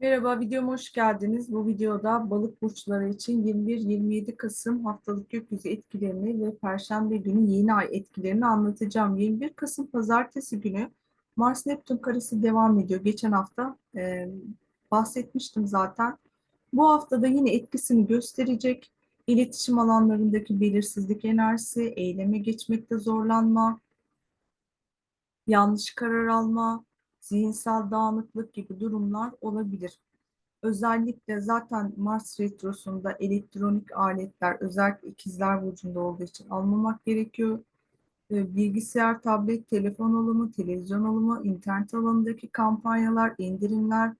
Merhaba, videoma hoş geldiniz. Bu videoda balık burçları için 21-27 Kasım haftalık gökyüzü etkilerini ve Perşembe günü yeni ay etkilerini anlatacağım. 21 Kasım Pazartesi günü Mars Neptün karesi devam ediyor. Geçen hafta e, bahsetmiştim zaten. Bu hafta da yine etkisini gösterecek. İletişim alanlarındaki belirsizlik enerjisi, eyleme geçmekte zorlanma, yanlış karar alma, zihinsel dağınıklık gibi durumlar olabilir. Özellikle zaten Mars retrosunda elektronik aletler özellikle ikizler burcunda olduğu için almamak gerekiyor. Ee, Bilgisayar, tablet, telefon alımı, televizyon alımı, internet alanındaki kampanyalar, indirimler,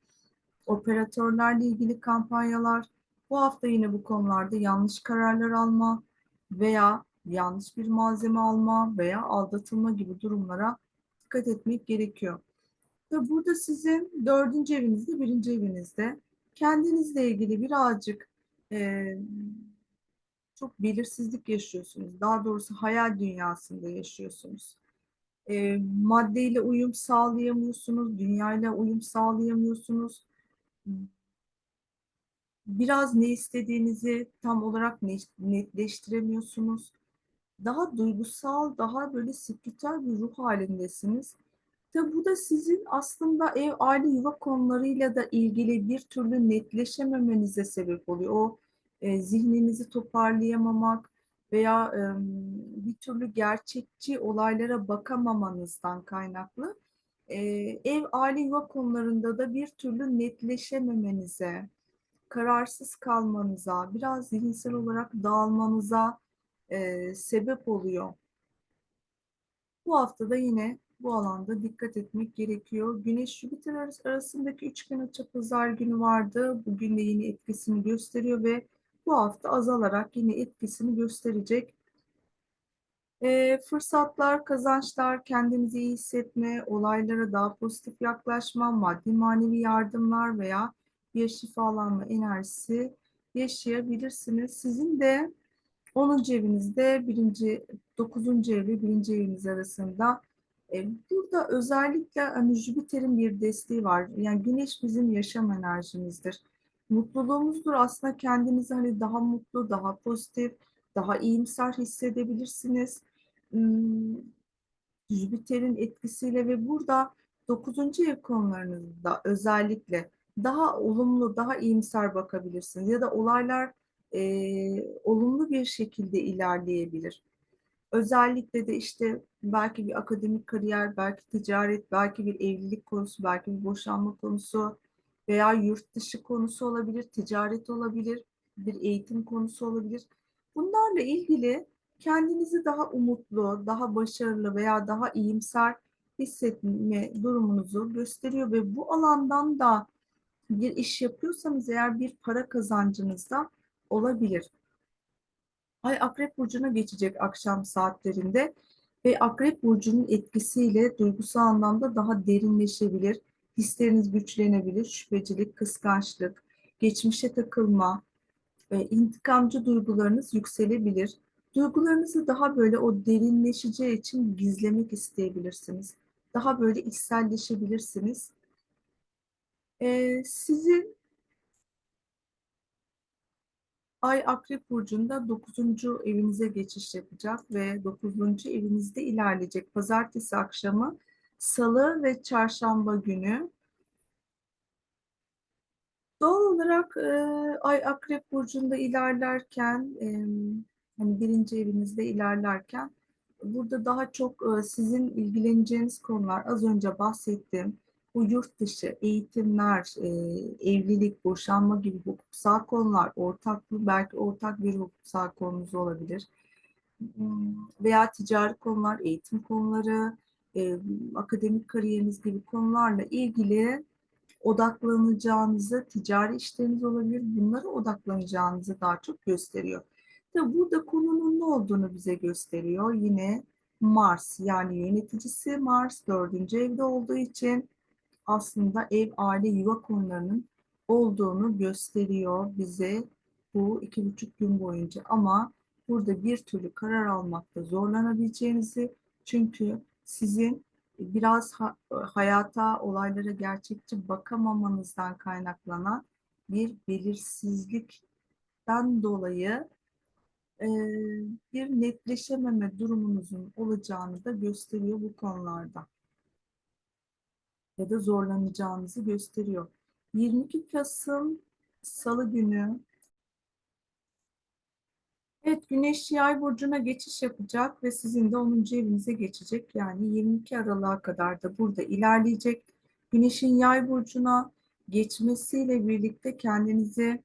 operatörlerle ilgili kampanyalar. Bu hafta yine bu konularda yanlış kararlar alma veya yanlış bir malzeme alma veya aldatılma gibi durumlara dikkat etmek gerekiyor. Ve burada sizin dördüncü evinizde, birinci evinizde kendinizle ilgili birazcık e, çok belirsizlik yaşıyorsunuz. Daha doğrusu hayal dünyasında yaşıyorsunuz. E, maddeyle uyum sağlayamıyorsunuz, dünyayla uyum sağlayamıyorsunuz. Biraz ne istediğinizi tam olarak netleştiremiyorsunuz. Daha duygusal, daha böyle spiritüel bir ruh halindesiniz. Tabi bu da sizin aslında ev, aile, yuva konularıyla da ilgili bir türlü netleşememenize sebep oluyor. O e, zihninizi toparlayamamak veya e, bir türlü gerçekçi olaylara bakamamanızdan kaynaklı e, ev, aile, yuva konularında da bir türlü netleşememenize, kararsız kalmanıza, biraz zihinsel olarak dağılmanıza e, sebep oluyor. Bu hafta da yine bu alanda dikkat etmek gerekiyor. Güneş-Jüpiter arasındaki üçgen açı pazar günü vardı. Bugün de yine etkisini gösteriyor ve bu hafta azalarak yine etkisini gösterecek. E, fırsatlar, kazançlar, kendinizi iyi hissetme, olaylara daha pozitif yaklaşma, maddi manevi yardımlar veya bir şifalanma enerjisi yaşayabilirsiniz. Sizin de 10. evinizde birinci, 9. ev ve 1. eviniz arasında burada özellikle hani Jüpiter'in bir desteği var. Yani Güneş bizim yaşam enerjimizdir. Mutluluğumuzdur aslında kendinizi hani daha mutlu, daha pozitif, daha iyimser hissedebilirsiniz. Hmm, Jüpiter'in etkisiyle ve burada 9. ev konularınızda özellikle daha olumlu, daha iyimser bakabilirsiniz. Ya da olaylar e, olumlu bir şekilde ilerleyebilir. Özellikle de işte belki bir akademik kariyer, belki ticaret, belki bir evlilik konusu, belki bir boşanma konusu veya yurt dışı konusu olabilir, ticaret olabilir, bir eğitim konusu olabilir. Bunlarla ilgili kendinizi daha umutlu, daha başarılı veya daha iyimser hissetme durumunuzu gösteriyor ve bu alandan da bir iş yapıyorsanız eğer bir para kazancınız da olabilir. Ay Akrep Burcu'na geçecek akşam saatlerinde ve Akrep Burcu'nun etkisiyle duygusal anlamda daha derinleşebilir. Hisleriniz güçlenebilir, şüphecilik, kıskançlık, geçmişe takılma, e, intikamcı duygularınız yükselebilir. Duygularınızı daha böyle o derinleşeceği için gizlemek isteyebilirsiniz. Daha böyle içselleşebilirsiniz. E, sizin Ay Akrep Burcu'nda 9. evinize geçiş yapacak ve 9. evinizde ilerleyecek. Pazartesi akşamı, Salı ve Çarşamba günü. Doğal olarak e, Ay Akrep Burcu'nda ilerlerken, e, hani birinci evinizde ilerlerken, burada daha çok e, sizin ilgileneceğiniz konular az önce bahsettiğim bu yurt dışı eğitimler, e, evlilik, boşanma gibi hukuksal konular, ortaklığı belki ortak bir hukuksal konumuz olabilir. Hmm, veya ticari konular, eğitim konuları, e, akademik kariyeriniz gibi konularla ilgili odaklanacağınızı, ticari işleriniz olabilir, bunlara odaklanacağınızı daha çok gösteriyor. Tabi burada konunun ne olduğunu bize gösteriyor. Yine Mars yani yöneticisi Mars dördüncü evde olduğu için aslında ev, aile, yuva konularının olduğunu gösteriyor bize bu iki buçuk gün boyunca. Ama burada bir türlü karar almakta zorlanabileceğinizi çünkü sizin biraz ha- hayata, olaylara gerçekçi bakamamanızdan kaynaklanan bir belirsizlikten dolayı e, bir netleşememe durumunuzun olacağını da gösteriyor bu konularda. Ya da zorlanacağınızı gösteriyor. 22 Kasım Salı günü Evet, Güneş Yay burcuna geçiş yapacak ve sizin de 10. evinize geçecek. Yani 22 Aralık'a kadar da burada ilerleyecek. Güneşin Yay burcuna geçmesiyle birlikte kendinizi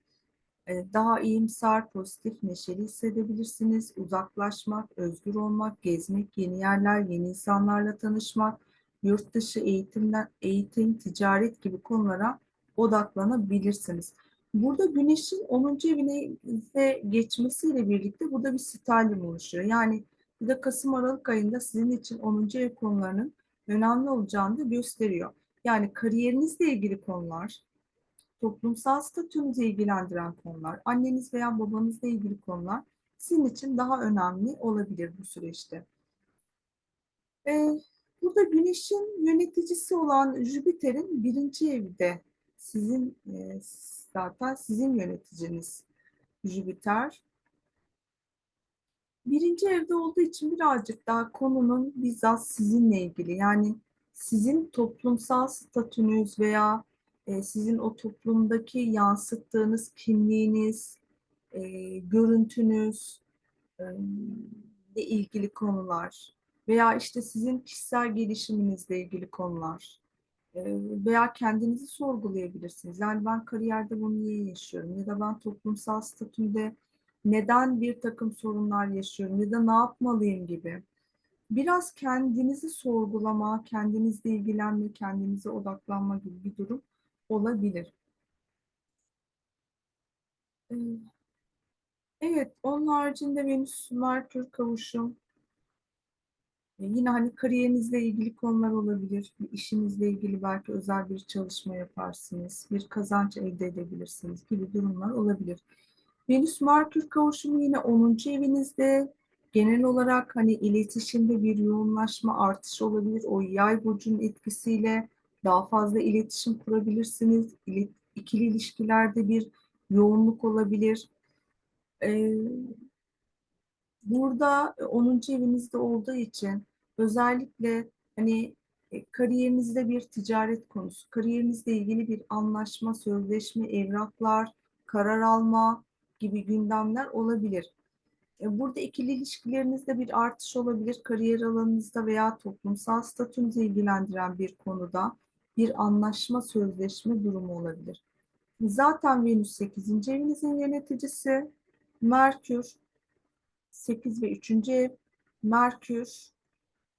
e, daha iyimser, pozitif, neşeli hissedebilirsiniz. Uzaklaşmak, özgür olmak, gezmek, yeni yerler, yeni insanlarla tanışmak, yurt dışı eğitimden, eğitim, ticaret gibi konulara odaklanabilirsiniz. Burada güneşin 10. evine geçmesiyle birlikte burada bir stalyum oluşuyor. Yani bu da Kasım-Aralık ayında sizin için 10. ev konularının önemli olacağını da gösteriyor. Yani kariyerinizle ilgili konular, toplumsal statünüzü ilgilendiren konular, anneniz veya babanızla ilgili konular sizin için daha önemli olabilir bu süreçte. Ee, burada Güneş'in yöneticisi olan Jüpiter'in birinci evde. Sizin e, zaten sizin yöneticiniz Jüpiter. Birinci evde olduğu için birazcık daha konunun bizzat sizinle ilgili. Yani sizin toplumsal statünüz veya e, sizin o toplumdaki yansıttığınız kimliğiniz, e, görüntünüz e, ile ilgili konular veya işte sizin kişisel gelişiminizle ilgili konular e, veya kendinizi sorgulayabilirsiniz. Yani ben kariyerde bunu niye yaşıyorum ya da ben toplumsal statümde neden bir takım sorunlar yaşıyorum ya da ne yapmalıyım gibi. Biraz kendinizi sorgulama, kendinizle ilgilenme, kendinize odaklanma gibi bir durum olabilir. Ee, Evet, onun haricinde Venüs Merkür kavuşum. E, Yine hani kariyerinizle ilgili konular olabilir. İşinizle ilgili belki özel bir çalışma yaparsınız. Bir kazanç elde edebilirsiniz gibi durumlar olabilir. Venüs Merkür kavuşumu yine 10. evinizde. Genel olarak hani iletişimde bir yoğunlaşma artışı olabilir. O yay burcunun etkisiyle daha fazla iletişim kurabilirsiniz. İle- İkili ilişkilerde bir yoğunluk olabilir. Ee, burada 10. evinizde olduğu için özellikle hani e, kariyerinizde bir ticaret konusu, kariyerinizle ilgili bir anlaşma, sözleşme, evraklar, karar alma gibi gündemler olabilir. E, Burada ikili ilişkilerinizde bir artış olabilir. Kariyer alanınızda veya toplumsal statünüzü ilgilendiren bir konuda bir anlaşma, sözleşme durumu olabilir. Zaten Venüs 8. evinizin yöneticisi, Merkür 8 ve 3. ev, Merkür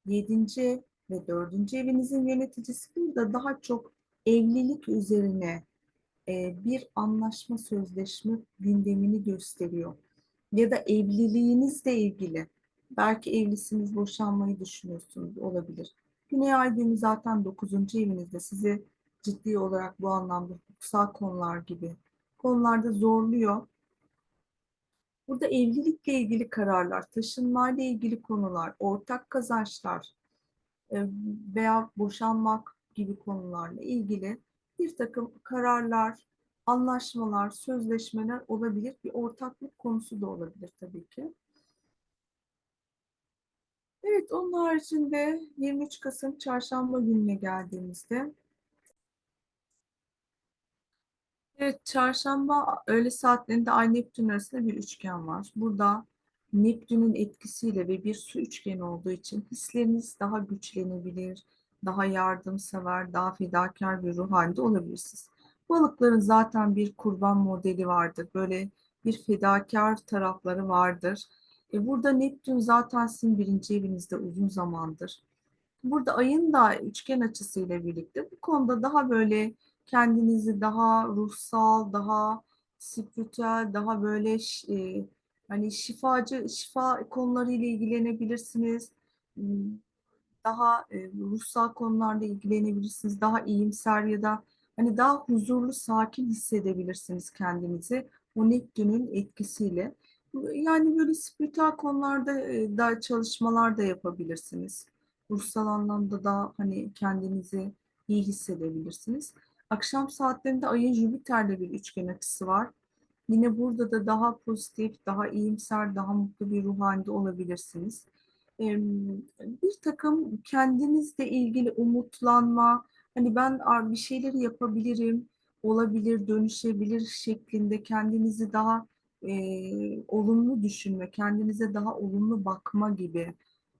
7. ve 4. evinizin yöneticisi burada daha çok evlilik üzerine e, bir anlaşma sözleşme gündemini gösteriyor. Ya da evliliğinizle ilgili belki evlisiniz boşanmayı düşünüyorsunuz olabilir. Güney ay düğümü zaten 9. evinizde sizi ciddi olarak bu anlamda hukuksal konular gibi konularda zorluyor. Burada evlilikle ilgili kararlar, taşınmayla ilgili konular, ortak kazançlar e, veya boşanmak gibi konularla ilgili bir takım kararlar, anlaşmalar, sözleşmeler olabilir. Bir ortaklık konusu da olabilir tabii ki. Evet, onun haricinde 23 Kasım Çarşamba gününe geldiğimizde Evet, çarşamba öğle saatlerinde Ay Neptün arasında bir üçgen var. Burada Neptün'ün etkisiyle ve bir su üçgeni olduğu için hisleriniz daha güçlenebilir, daha yardımsever, daha fedakar bir ruh halinde olabilirsiniz. Balıkların zaten bir kurban modeli vardır. Böyle bir fedakar tarafları vardır. E burada Neptün zaten sizin birinci evinizde uzun zamandır. Burada ayın da üçgen açısıyla birlikte bu konuda daha böyle kendinizi daha ruhsal, daha spiritüel, daha böyle e, hani şifacı, şifa konularıyla ilgilenebilirsiniz. Hmm, Daha e, ruhsal konularla ilgilenebilirsiniz. Daha iyimser ya da hani daha huzurlu, sakin hissedebilirsiniz kendinizi o Neptün'ün etkisiyle. Yani böyle spiritüel konularda e, da çalışmalar da yapabilirsiniz. Ruhsal anlamda da hani kendinizi iyi hissedebilirsiniz. Akşam saatlerinde ayın Jüpiter'le bir üçgen açısı var. Yine burada da daha pozitif, daha iyimser, daha mutlu bir ruh halinde olabilirsiniz. Bir takım kendinizle ilgili umutlanma, hani ben bir şeyleri yapabilirim, olabilir, dönüşebilir şeklinde kendinizi daha e, olumlu düşünme, kendinize daha olumlu bakma gibi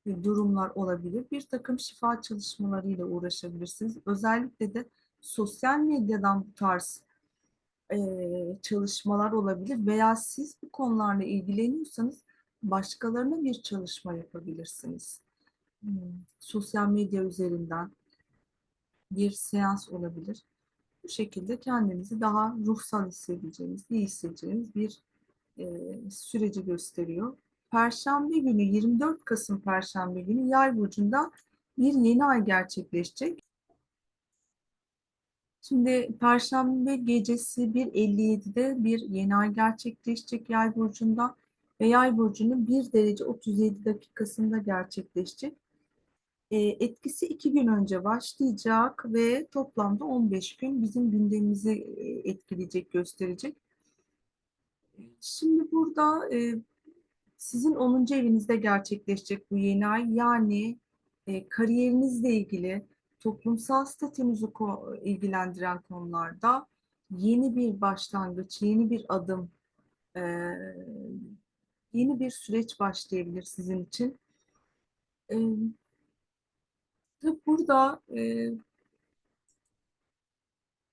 durumlar olabilir. Bir takım şifa çalışmalarıyla uğraşabilirsiniz. Özellikle de sosyal medyadan bu tarz e, çalışmalar olabilir veya siz bu konularla ilgileniyorsanız başkalarına bir çalışma yapabilirsiniz. Hmm, sosyal medya üzerinden bir seans olabilir. Bu şekilde kendinizi daha ruhsal hissedeceğiniz, iyi hissedeceğiniz bir e, süreci gösteriyor. Perşembe günü 24 Kasım Perşembe günü Yay burcunda bir yeni ay gerçekleşecek. Şimdi Perşembe gecesi 1.57'de bir yeni ay gerçekleşecek Yay burcunda ve Yay burcunun 1 derece 37 dakikasında gerçekleşecek. E, etkisi 2 gün önce başlayacak ve toplamda 15 gün bizim gündemimizi e, etkileyecek, gösterecek. Şimdi burada e, sizin 10. evinizde gerçekleşecek bu yeni ay. Yani e, kariyerinizle ilgili, toplumsal statünüzü ilgilendiren konularda yeni bir başlangıç, yeni bir adım, e, yeni bir süreç başlayabilir sizin için. E, burada e,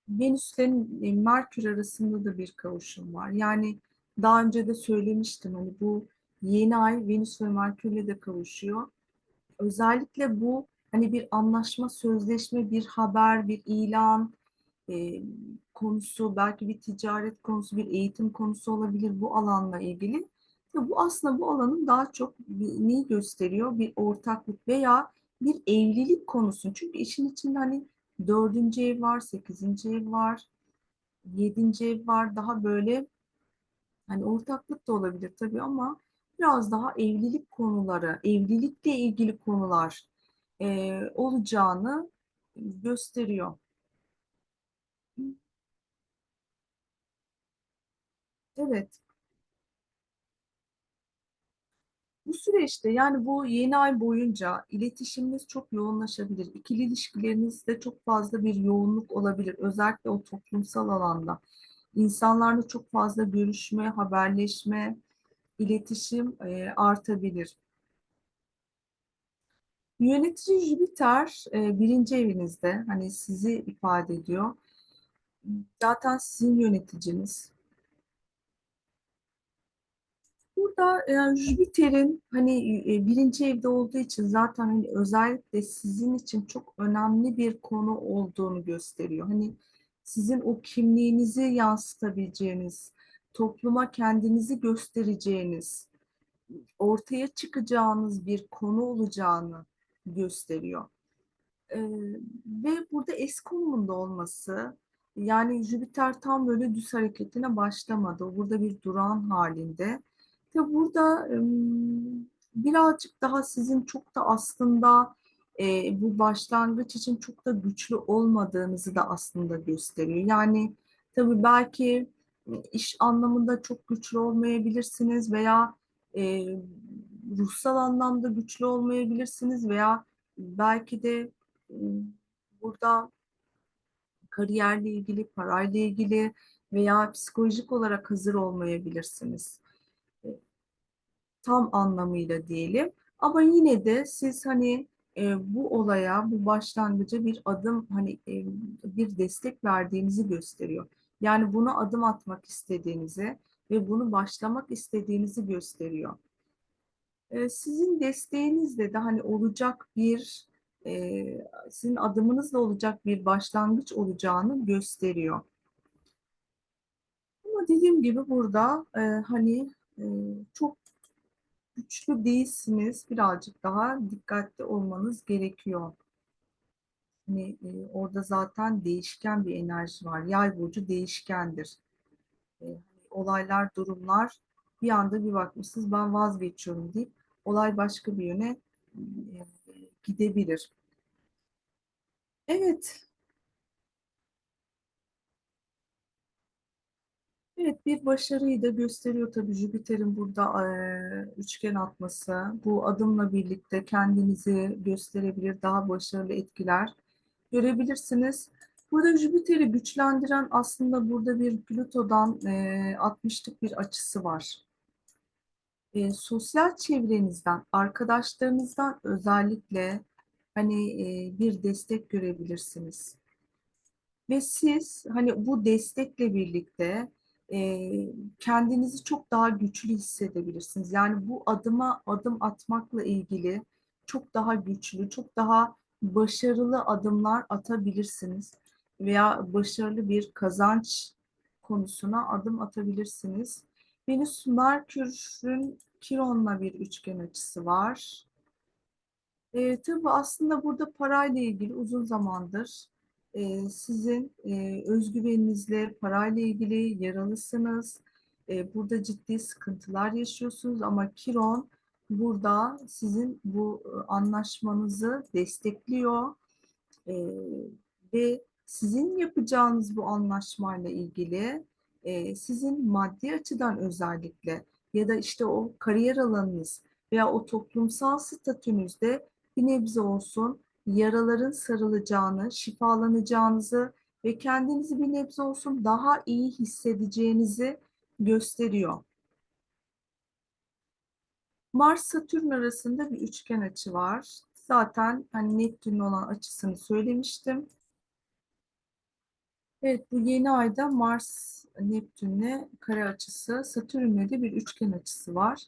Venüs ile Merkür arasında da bir kavuşum var. Yani daha önce de söylemiştim hani bu yeni ay Venüs ve Merkür'le de kavuşuyor. Özellikle bu hani bir anlaşma, sözleşme, bir haber, bir ilan e, konusu, belki bir ticaret konusu, bir eğitim konusu olabilir bu alanla ilgili. Ve bu aslında bu alanın daha çok neyi gösteriyor? Bir ortaklık veya bir evlilik konusu. Çünkü işin içinde hani dördüncü ev var, sekizinci ev var, yedinci ev var. Daha böyle hani ortaklık da olabilir tabii ama biraz daha evlilik konuları, evlilikle ilgili konular e, olacağını gösteriyor. Evet. Bu süreçte yani bu yeni ay boyunca iletişiminiz çok yoğunlaşabilir. İkili ilişkilerinizde çok fazla bir yoğunluk olabilir. Özellikle o toplumsal alanda. İnsanlarla çok fazla görüşme, haberleşme, iletişim e, artabilir. Yönetici Jüpiter e, birinci evinizde hani sizi ifade ediyor. Zaten sizin yöneticiniz. Burada yani Jüpiter'in hani e, birinci evde olduğu için zaten hani özellikle sizin için çok önemli bir konu olduğunu gösteriyor. Hani sizin o kimliğinizi yansıtabileceğiniz, topluma kendinizi göstereceğiniz, ortaya çıkacağınız bir konu olacağını gösteriyor. Ee, ve burada es konumunda olması, yani Jüpiter tam böyle düz hareketine başlamadı. Burada bir duran halinde. Tabi burada birazcık daha sizin çok da aslında e, bu başlangıç için çok da güçlü olmadığınızı da aslında gösteriyor. Yani tabii belki iş anlamında çok güçlü olmayabilirsiniz veya e, ruhsal anlamda güçlü olmayabilirsiniz veya belki de e, burada kariyerle ilgili, parayla ilgili veya psikolojik olarak hazır olmayabilirsiniz. Tam anlamıyla diyelim. Ama yine de siz hani e, bu olaya, bu başlangıca bir adım hani e, bir destek verdiğinizi gösteriyor. Yani buna adım atmak istediğinizi ve bunu başlamak istediğinizi gösteriyor. Sizin desteğinizle de hani olacak bir sizin adımınızla olacak bir başlangıç olacağını gösteriyor. Ama dediğim gibi burada hani çok güçlü değilsiniz. Birazcık daha dikkatli olmanız gerekiyor. Hani orada zaten değişken bir enerji var. Yay burcu değişkendir. Hani olaylar, durumlar bir anda bir bakmışsınız ben vazgeçiyorum deyip olay başka bir yöne e, gidebilir. Evet. Evet, bir başarıyı da gösteriyor tabii Jüpiter'in burada üçgen atması. Bu adımla birlikte kendinizi gösterebilir, daha başarılı etkiler görebilirsiniz. Burada Jüpiter'i güçlendiren aslında burada bir Plüto'dan eee 60'lık bir açısı var. Eee, sosyal çevrenizden, arkadaşlarınızdan özellikle hani eee, bir destek görebilirsiniz. Ve siz hani bu destekle birlikte e, kendinizi çok daha güçlü hissedebilirsiniz. Yani bu adıma adım atmakla ilgili çok daha güçlü, çok daha başarılı adımlar atabilirsiniz. Veya başarılı bir kazanç konusuna adım atabilirsiniz. Venüs Merkür'ün Kiron'la bir üçgen açısı var. E, tabii aslında burada parayla ilgili uzun zamandır e, sizin e, özgüveninizle parayla ilgili yaralısınız. E, burada ciddi sıkıntılar yaşıyorsunuz ama Kiron burada sizin bu e, anlaşmanızı destekliyor. E, ve sizin yapacağınız bu anlaşmayla ilgili e, sizin maddi açıdan özellikle ya da işte o kariyer alanınız veya o toplumsal statünüzde bir nebze olsun yaraların sarılacağını, şifalanacağınızı ve kendinizi bir nebze olsun daha iyi hissedeceğinizi gösteriyor. Mars-Satürn arasında bir üçgen açı var. Zaten hani Neptün'ün olan açısını söylemiştim. Evet bu yeni ayda Mars Neptün'le kare açısı, Satürn'le de bir üçgen açısı var.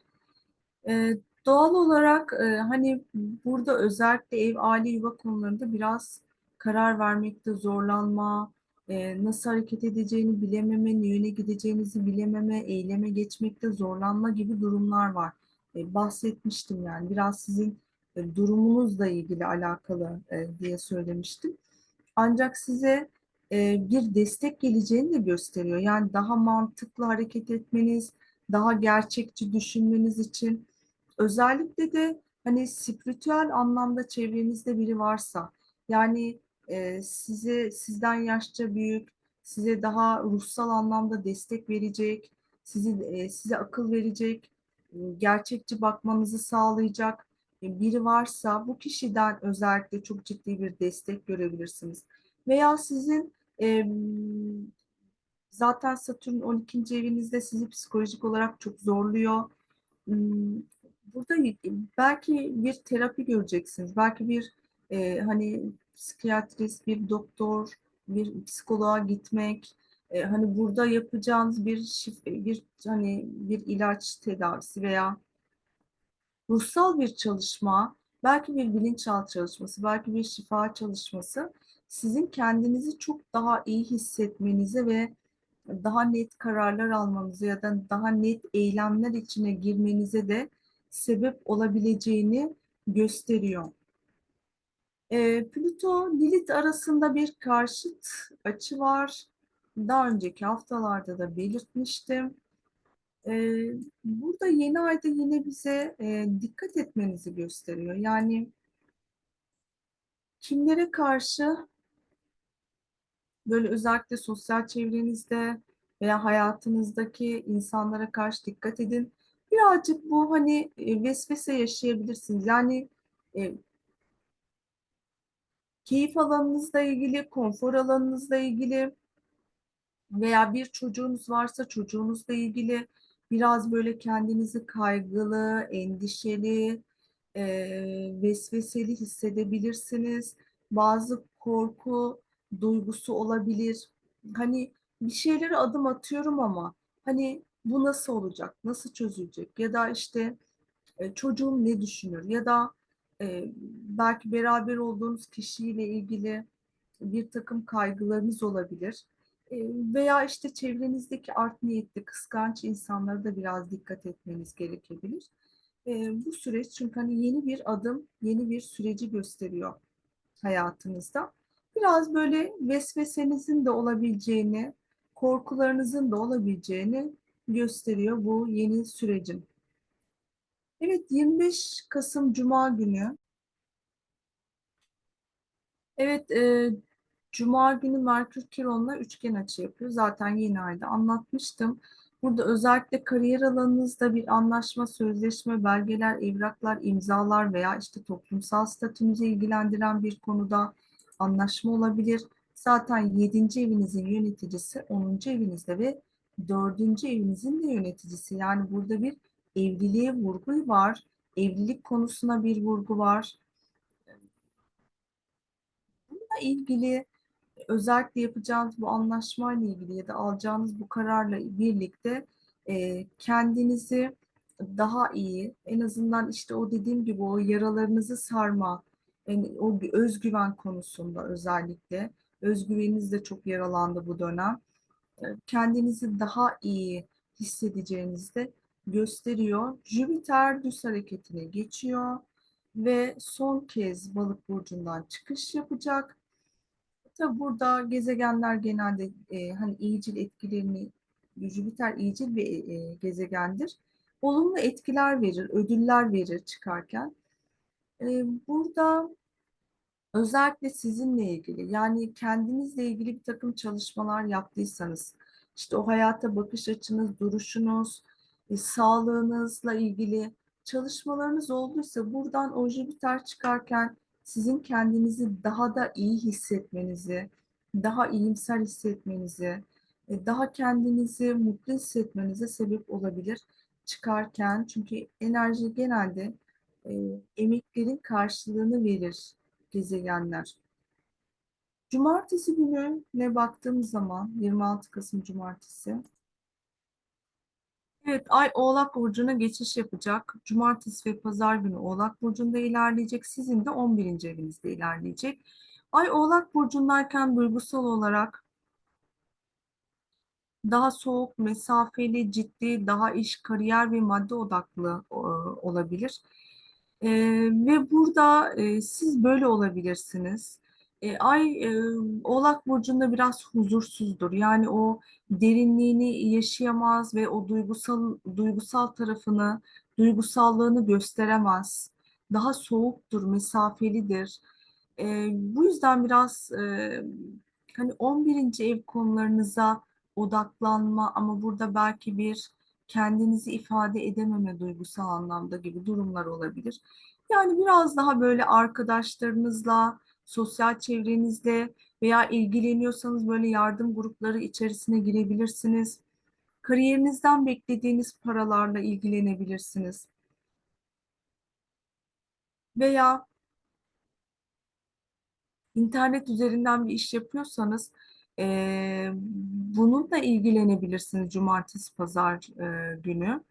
Ee, doğal olarak e, hani burada özellikle ev, aile, yuva konularında biraz karar vermekte zorlanma, e, nasıl hareket edeceğini bilememe, ne yöne gideceğinizi bilememe, eyleme geçmekte zorlanma gibi durumlar var. E, bahsetmiştim yani biraz sizin e, durumunuzla ilgili alakalı e, diye söylemiştim. Ancak size bir destek geleceğini de gösteriyor. Yani daha mantıklı hareket etmeniz, daha gerçekçi düşünmeniz için özellikle de hani spiritüel anlamda çevrenizde biri varsa yani e, size sizden yaşça büyük, size daha ruhsal anlamda destek verecek, sizi e, size akıl verecek, e, gerçekçi bakmanızı sağlayacak e, biri varsa bu kişiden özellikle çok ciddi bir destek görebilirsiniz. Veya sizin zaten Satürn 12. evinizde sizi psikolojik olarak çok zorluyor. Hmm, Burada belki bir terapi göreceksiniz. Belki bir e, hani psikiyatrist, bir doktor, bir psikoloğa gitmek, e, hani burada yapacağınız bir şif bir hani bir ilaç tedavisi veya ruhsal bir çalışma, belki bir bilinçaltı çalışması, belki bir şifa çalışması sizin kendinizi çok daha iyi hissetmenize ve daha net kararlar almanızı ya da daha net eylemler içine girmenize de sebep olabileceğini gösteriyor. E, Plüto Lilith arasında bir karşıt açı var. Daha önceki haftalarda da belirtmiştim. E, burada yeni ayda yine bize e, dikkat etmenizi gösteriyor. Yani kimlere karşı böyle özellikle sosyal çevrenizde veya hayatınızdaki insanlara karşı dikkat edin. Birazcık bu hani e, vesvese yaşayabilirsiniz. Yani e, keyif alanınızla ilgili, konfor alanınızla ilgili veya bir çocuğunuz varsa çocuğunuzla ilgili biraz böyle kendinizi kaygılı, endişeli, e, vesveseli hissedebilirsiniz. Bazı korku duygusu olabilir. Hani bir şeylere adım atıyorum ama hani bu nasıl olacak, nasıl çözülecek ya da işte e, çocuğum ne düşünür ya da e, belki beraber olduğunuz kişiyle ilgili bir takım kaygılarınız olabilir. E, veya işte çevrenizdeki art niyetli, kıskanç insanlara da biraz dikkat etmeniz gerekebilir. Bu süreç çünkü hani yeni bir adım, yeni bir süreci gösteriyor hayatınızda. Biraz böyle vesvesenizin de olabileceğini, korkularınızın da olabileceğini gösteriyor bu yeni sürecin. Evet 25 Kasım Cuma günü Evet, e, Cuma günü Merkür Kiron'la üçgen açı yapıyor. Zaten yeni ayda anlatmıştım. Burada özellikle kariyer alanınızda bir anlaşma, sözleşme, belgeler, evraklar, imzalar veya işte toplumsal statünüzü ilgilendiren bir konuda anlaşma olabilir. Zaten yedinci evinizin yöneticisi onuncu evinizde ve dördüncü evinizin de yöneticisi. Yani burada bir evliliğe vurgu var. Evlilik konusuna bir vurgu var. Bununla ilgili özellikle yapacağınız bu anlaşmayla ilgili ya da alacağınız bu kararla birlikte e, kendinizi daha iyi, en azından işte o dediğim gibi o yaralarınızı sarma, yani o özgüven konusunda özellikle, özgüveniniz de çok yaralandı bu dönem. Kendinizi daha iyi hissedeceğinizi de gösteriyor. Jüpiter düz hareketine geçiyor ve son kez balık burcundan çıkış yapacak Tabii burada gezegenler genelde e, hani iyicil etkilerini, Jüpiter iyicil bir e, gezegendir. Olumlu etkiler verir, ödüller verir çıkarken. E, burada Özellikle sizinle ilgili yani kendinizle ilgili bir takım çalışmalar yaptıysanız işte o hayata bakış açınız, duruşunuz, e, sağlığınızla ilgili çalışmalarınız olduysa buradan o Jüpiter çıkarken sizin kendinizi daha da iyi hissetmenizi, daha iyimser hissetmenizi, e, daha kendinizi mutlu hissetmenize sebep olabilir çıkarken. Çünkü enerji genelde e, emeklerin karşılığını verir gezegenler. Cumartesi günü ne baktığım zaman 26 Kasım Cumartesi. Evet, Ay Oğlak Burcu'na geçiş yapacak. Cumartesi ve Pazar günü Oğlak Burcu'nda ilerleyecek. Sizin de 11. evinizde ilerleyecek. Ay Oğlak Burcu'ndayken duygusal olarak daha soğuk, mesafeli, ciddi, daha iş, kariyer ve madde odaklı e, olabilir. E, ve burada e, siz böyle olabilirsiniz. E, Ay e, Oğlak Burcu'nda biraz huzursuzdur. Yani o derinliğini yaşayamaz ve o duygusal duygusal tarafını, duygusallığını gösteremez. Daha soğuktur, mesafelidir. E, bu yüzden biraz e, hani 11. ev konularınıza odaklanma ama burada belki bir kendinizi ifade edememe duygusal anlamda gibi durumlar olabilir. Yani biraz daha böyle arkadaşlarınızla, sosyal çevrenizle veya ilgileniyorsanız böyle yardım grupları içerisine girebilirsiniz. Kariyerinizden beklediğiniz paralarla ilgilenebilirsiniz. Veya internet üzerinden bir iş yapıyorsanız e, bununla ilgilenebilirsiniz cumartesi pazar e, günü.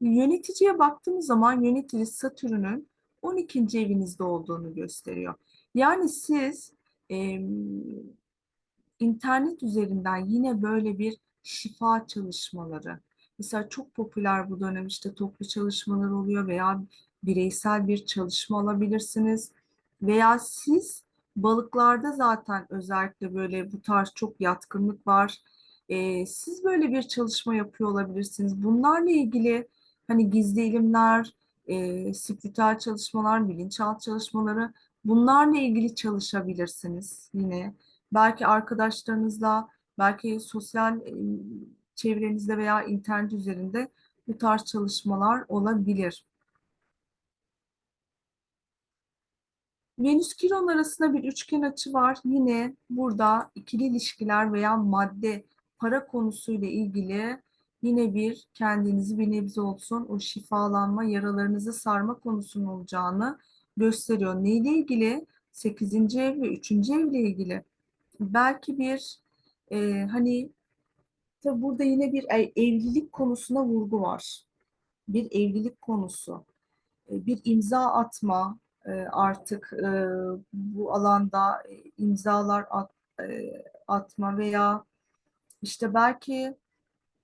Yöneticiye baktığımız zaman yönetici Satürn'ün 12. evinizde olduğunu gösteriyor. Yani siz e, internet üzerinden yine böyle bir şifa çalışmaları, mesela çok popüler bu dönem işte toplu çalışmalar oluyor veya bireysel bir çalışma alabilirsiniz veya siz balıklarda zaten özellikle böyle bu tarz çok yatkınlık var. Ee, siz böyle bir çalışma yapıyor olabilirsiniz. Bunlarla ilgili hani gizli ilimler, e, spiritüel çalışmalar, bilinçaltı çalışmaları bunlarla ilgili çalışabilirsiniz yine. Belki arkadaşlarınızla, belki sosyal çevrenizde veya internet üzerinde bu tarz çalışmalar olabilir. Venüs Kiron arasında bir üçgen açı var. Yine burada ikili ilişkiler veya madde, para konusuyla ilgili yine bir kendinizi bir nebze olsun o şifalanma, yaralarınızı sarma konusunun olacağını gösteriyor. Neyle ilgili? 8. ev ve 3. evle ilgili. Belki bir e, hani tabi burada yine bir evlilik konusuna vurgu var. Bir evlilik konusu. E, bir imza atma, e, artık e, bu alanda imzalar at, atma veya işte belki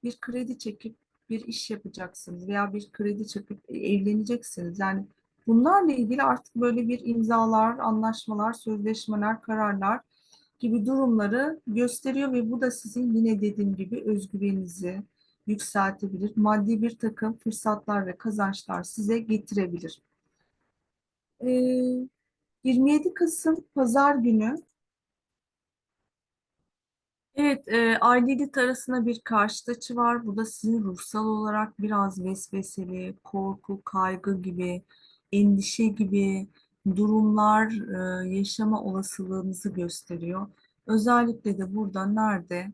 bir kredi çekip bir iş yapacaksınız veya bir kredi çekip evleneceksiniz. Yani bunlarla ilgili artık böyle bir imzalar, anlaşmalar, sözleşmeler, kararlar gibi durumları gösteriyor ve bu da sizin yine dediğim gibi özgüveninizi yükseltebilir. Maddi bir takım fırsatlar ve kazançlar size getirebilir. Ee, 27 Kasım Pazar günü Evet, e, ailelik arasında bir karşıt açı var. Bu da sizin ruhsal olarak biraz vesveseli, korku, kaygı gibi, endişe gibi durumlar e, yaşama olasılığınızı gösteriyor. Özellikle de burada nerede?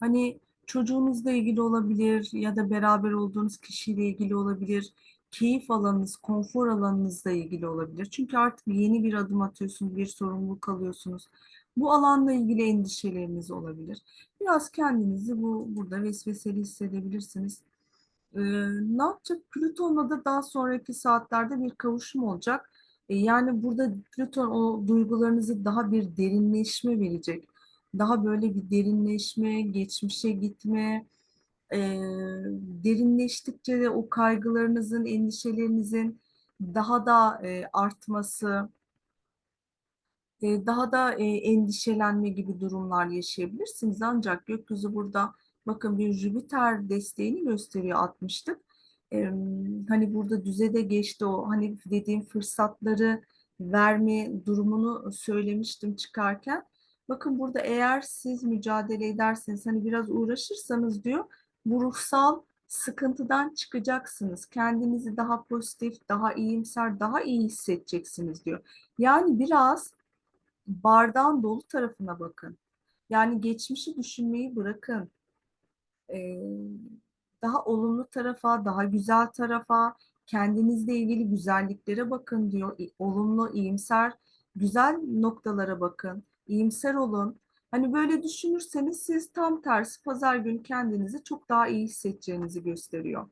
Hani çocuğunuzla ilgili olabilir ya da beraber olduğunuz kişiyle ilgili olabilir. Keyif alanınız, konfor alanınızla ilgili olabilir. Çünkü artık yeni bir adım atıyorsunuz, bir sorumluluk alıyorsunuz. Bu alanla ilgili endişeleriniz olabilir. Biraz kendinizi bu burada vesveseli hissedebilirsiniz. Ee, ne yapacak? Plüton'la da daha sonraki saatlerde bir kavuşum olacak. Ee, yani burada Plüton o duygularınızı daha bir derinleşme verecek. Daha böyle bir derinleşme, geçmişe gitme, e, derinleştikçe de o kaygılarınızın, endişelerinizin daha da e, artması, e, daha da e, endişelenme gibi durumlar yaşayabilirsiniz. Ancak gökyüzü burada bakın bir Jüpiter desteğini gösteriyor 60'lık. E, hani burada düze de geçti o hani dediğim fırsatları verme durumunu söylemiştim çıkarken. Bakın burada eğer siz mücadele ederseniz hani biraz uğraşırsanız diyor bu ruhsal sıkıntıdan çıkacaksınız. Kendinizi daha pozitif, daha iyimser, daha iyi hissedeceksiniz diyor. Yani biraz bardağın dolu tarafına bakın. Yani geçmişi düşünmeyi bırakın. Ee, daha olumlu tarafa, daha güzel tarafa, kendinizle ilgili güzelliklere bakın diyor. Olumlu, iyimser, güzel noktalara bakın. İyimser olun. Hani böyle düşünürseniz siz tam tersi pazar günü kendinizi çok daha iyi hissedeceğinizi gösteriyor.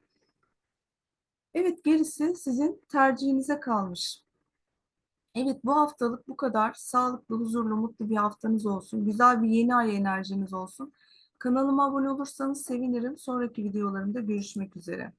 Evet, gerisi sizin tercihinize kalmış. Evet, bu haftalık bu kadar. Sağlıklı, huzurlu, mutlu bir haftanız olsun. Güzel bir yeni ay enerjiniz olsun. Kanalıma abone olursanız sevinirim. Sonraki videolarımda görüşmek üzere.